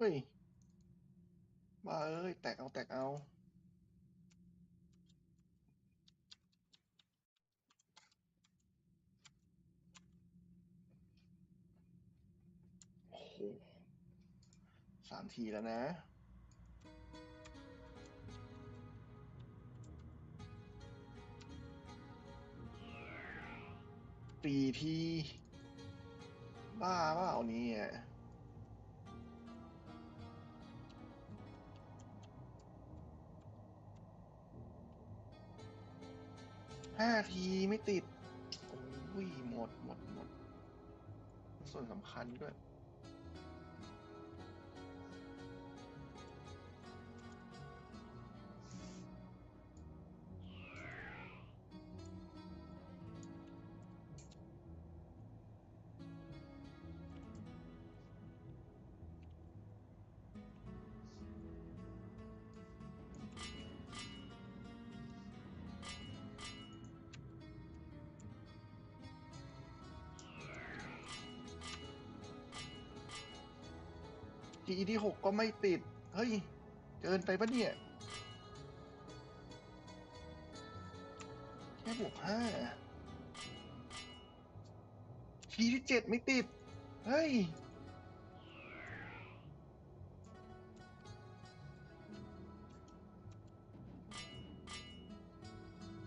เฮ้ยบ้าเอ้ย แตกเอาแตกเอา โอ้โหสามทีแล้วนะสี่ที บ้าเปล่าเนี่ย ห้าทีไม่ติด โอ้ย หมดหมดหมด ส่วนสำคัญด้วย ทีที่หกก็ไม่ติด เฮ้ย เกินไปปะเนี่ย แค่บวกห้าทีที่เจ็ดไม่ติด เฮ้ย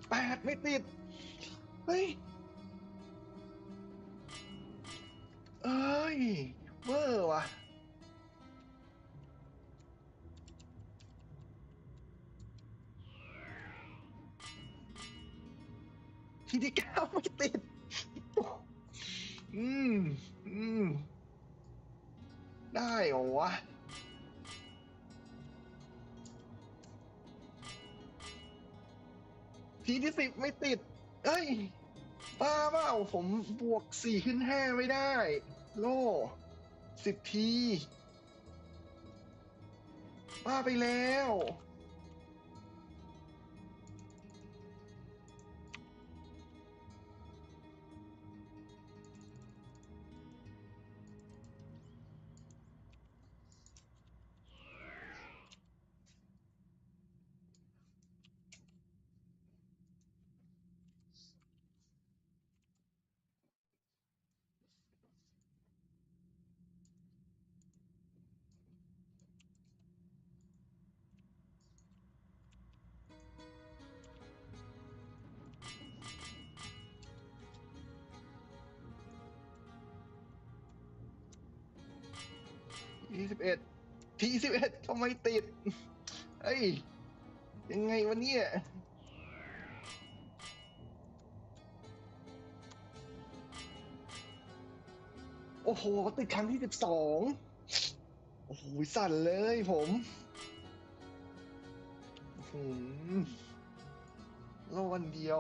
แปดไม่ติด เฮ้ย ทีที่เก้าไม่ติด อืม อืม ได้เหรอวะ ทีที่สิบไม่ติด เอ้ยบ้าเปล่าผมบวกสี่ขึ้นห้าไม่ได้ โล่สิบทีบ้าไปแล้ว ทีสิบเอ็ดทีสิบเอ็ดทำไมติดเอ้ย ยังไงวะเนี่ยโอ้โหติดครั้งที่สิบสองโอ้โห สั่นเลยผมอื้อหือโลวันเดียว